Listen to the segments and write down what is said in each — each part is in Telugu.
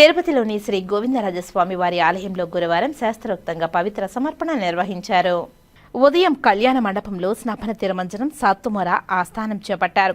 తిరుపతిలోని శ్రీ గోవిందరాజస్వామి వారి ఆలయంలో గురువారం శాస్త్రోక్తంగా పవిత్ర సమర్పణ నిర్వహించారు. ఉదయం కళ్యాణ మండపంలో స్నపన తిరుమంజనం సాత్తుమొర ఆస్థానం చేపట్టారు.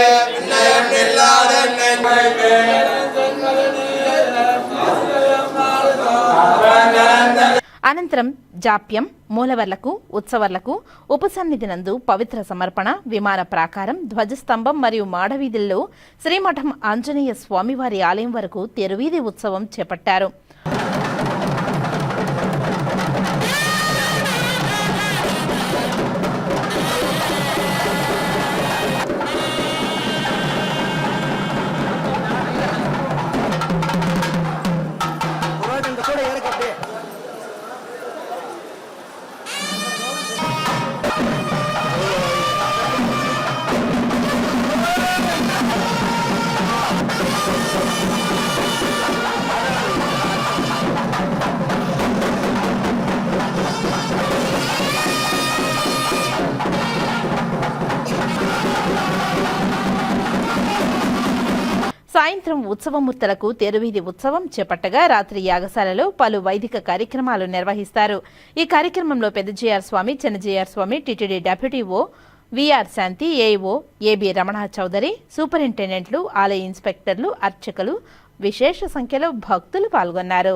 అనంతరం జాప్యం మూలవర్లకు ఉత్సవర్లకు ఉపసన్నిధి నందు పవిత్ర సమర్పణ విమాన ప్రాకారం ధ్వజస్తంభం మరియు మాడవీధుల్లో శ్రీమఠం ఆంజనేయ స్వామివారి ఆలయం వరకు తెరువీధి ఉత్సవం చేపట్టారు. సాయంత్రం ఉత్సవమూర్తలకు తెరువీధి ఉత్సవం చేపట్టగా రాత్రి యాగశాలలో పలు వైదిక కార్యక్రమాలు నిర్వహిస్తారు. ఈ కార్యక్రమంలో Peddajeeyar Swami Chinnajeeyar Swami TTD deputy EO VR Shanti AO AB Ramana Chowdary సూపరింటెండెంట్లు ఆలయ ఇన్స్పెక్టర్లు అర్చకులు విశేష సంఖ్యలో భక్తులు పాల్గొన్నారు.